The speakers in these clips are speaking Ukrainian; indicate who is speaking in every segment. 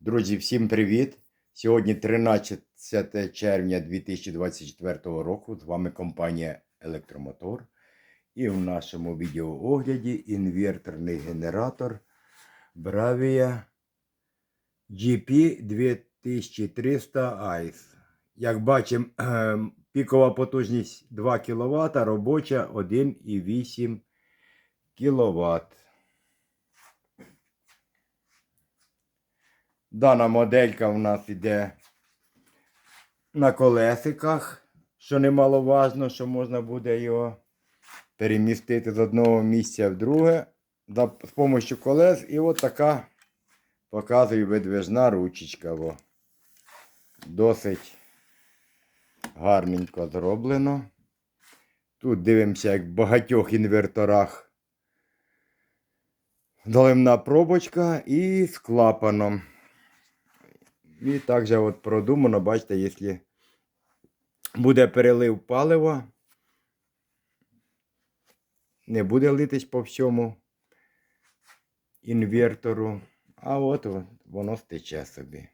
Speaker 1: Друзі, всім привіт! Сьогодні 13 червня 2024 року. З вами компанія Електромотор. І в нашому відеоогляді інверторний генератор Bravia GP 2300 ICE. Як бачимо, ем, пікова потужність 2 кВт, робоча 1,8 кВт. Дана моделька в нас іде на колесиках, що немаловажно, що можна буде його перемістити з одного місця в друге з допомогою колес. І от така показує видвижна ручечка. Во. Досить гарненько зроблено. Тут дивимося, як в багатьох інверторах доливна пробочка і з клапаном. І також от продумано, бачите, якщо буде перелив палива, не буде литись по всьому інвертору, а от воно стече собі.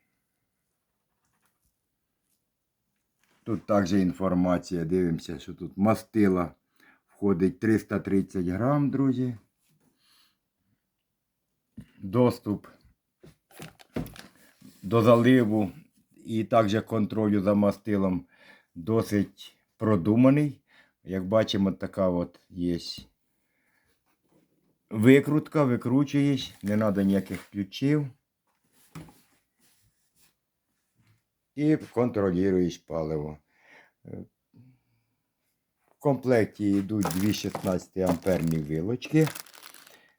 Speaker 1: Тут також інформація, дивимося, що тут мастила входить 330 грам, друзі. Доступ до заливу і також контролю за мастилом досить продуманий. Як бачимо, така от є викрутка, викручуєш, не треба ніяких ключів. І контролюєш паливо. В комплекті йдуть дві 16 амперні вилочки.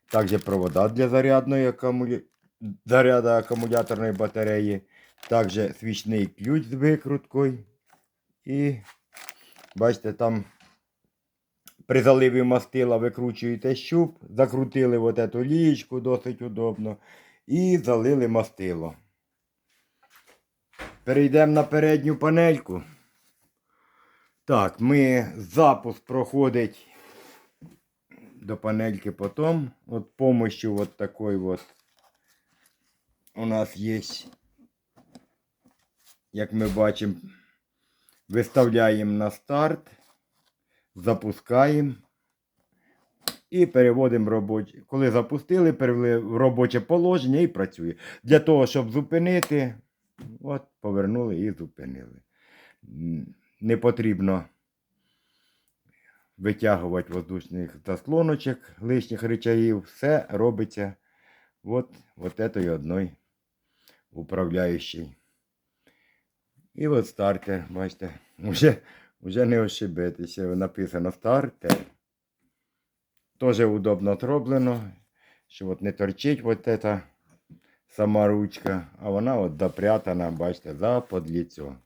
Speaker 1: Також провода для зарядної акумуля... заряду акумуляторної батареї. Також свічний ключ з викруткою. І бачите, там при заливі мастила викручуєте щуп, закрутили от эту лієчку досить удобно. І залили мастило. Перейдемо на передню панельку. Так, ми запуск проходить до панельки потом. От помощью вот такой вот у нас є, як ми бачимо, виставляємо на старт, запускаємо і переводимо робоче. Коли запустили, перевели в робоче положення і працює. Для того, щоб зупинити, от повернули і зупинили. Не потрібно витягувати воздушних заслоночок, лишніх речагів, все робиться от, от этой одной управляючій. І от стартер, бачите, вже, вже не ошибитися. Написано стартер. Тоже удобно зроблено, що от не торчить от эта сама ручка, а вона от допрятана, бачите, за подліцо.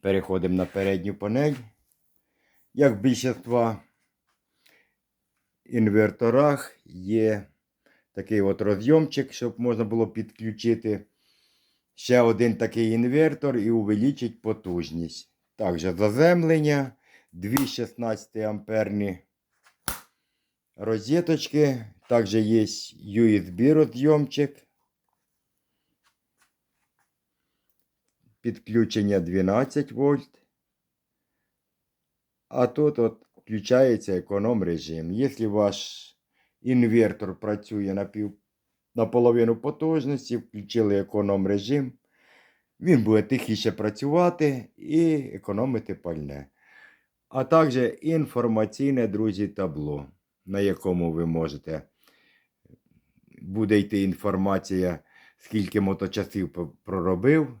Speaker 1: Переходимо на передню панель. Як в більшинства інверторах є такий от розйомчик, щоб можна було підключити ще один такий інвертор і увеличити потужність. Також заземлення, дві 16 амперні розеточки. Також є USB розйомчик. Підключення 12 вольт. А тут от включається економ режим. Якщо ваш інвертор працює на пів, половину потужності, включили економ режим, він буде тихіше працювати і економити пальне. А також інформаційне, друзі, табло, на якому ви можете буде йти інформація, скільки моточасів проробив,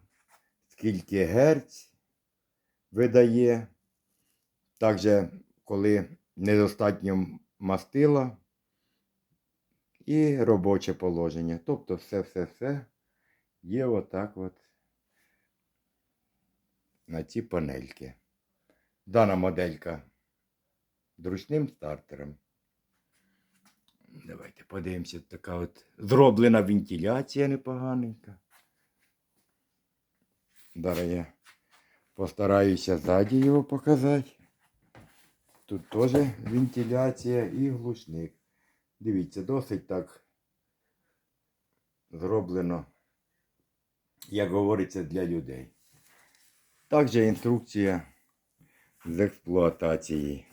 Speaker 1: скільки герць видає. Також, коли недостатньо мастила і робоче положення. Тобто все-все-все є отак от на ці панельки. Дана моделька з ручним стартером. Давайте подивимося, така от зроблена вентиляція непоганенька. Зараз я постараюся ззаді його показати. Тут теж вентиляція і глушник. Дивіться, досить так зроблено, як говориться, для людей. Також інструкція з експлуатації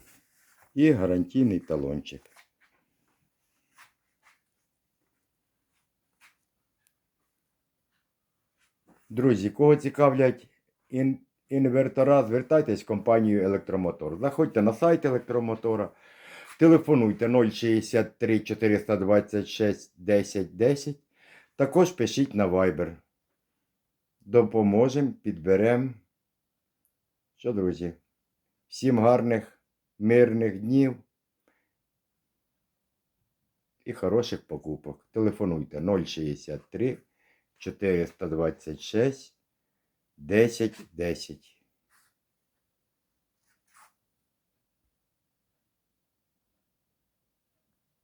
Speaker 1: і гарантійний талончик. Друзі, кого цікавлять ін- інвертора, звертайтесь в компанію Електромотор. Заходьте на сайт електромотора, телефонуйте 063 426 10 10. Також пишіть на Viber. Допоможемо, підберемо. Що, друзі? Всім гарних, мирних днів і хороших покупок. Телефонуйте 063 426 10 10.